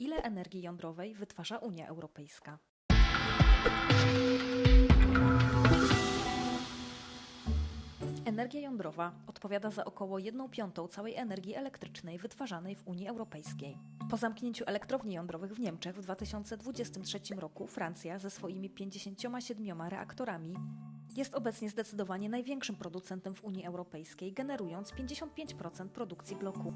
Ile energii jądrowej wytwarza Unia Europejska? Energia jądrowa odpowiada za około 1 piątą całej energii elektrycznej wytwarzanej w Unii Europejskiej. Po zamknięciu elektrowni jądrowych w Niemczech w 2023 roku Francja ze swoimi 57 reaktorami jest obecnie zdecydowanie największym producentem w Unii Europejskiej, generując 55% produkcji bloku.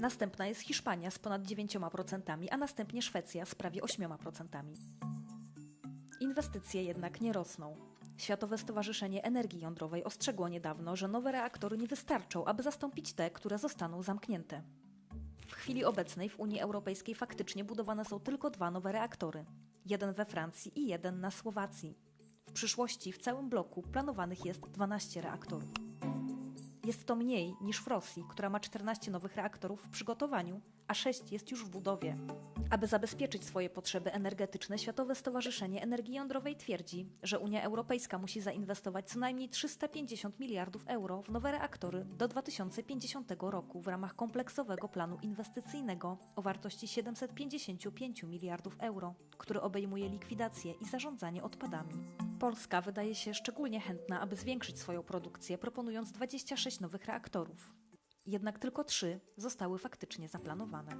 Następna jest Hiszpania z ponad 9%, a następnie Szwecja z prawie 8%. Inwestycje jednak nie rosną. Światowe Stowarzyszenie Energii Jądrowej ostrzegło niedawno, że nowe reaktory nie wystarczą, aby zastąpić te, które zostaną zamknięte. W chwili obecnej w Unii Europejskiej faktycznie budowane są tylko dwa nowe reaktory: jeden we Francji i jeden na Słowacji. W przyszłości w całym bloku planowanych jest 12 reaktorów. Jest to mniej niż w Rosji, która ma 14 nowych reaktorów w przygotowaniu, a 6 jest już w budowie. Aby zabezpieczyć swoje potrzeby energetyczne, Światowe Stowarzyszenie Energii Jądrowej twierdzi, że Unia Europejska musi zainwestować co najmniej 350 miliardów euro w nowe reaktory do 2050 roku w ramach kompleksowego planu inwestycyjnego o wartości 755 miliardów euro, który obejmuje likwidację i zarządzanie odpadami. Polska wydaje się szczególnie chętna, aby zwiększyć swoją produkcję, proponując 26 nowych reaktorów. Jednak tylko trzy zostały faktycznie zaplanowane.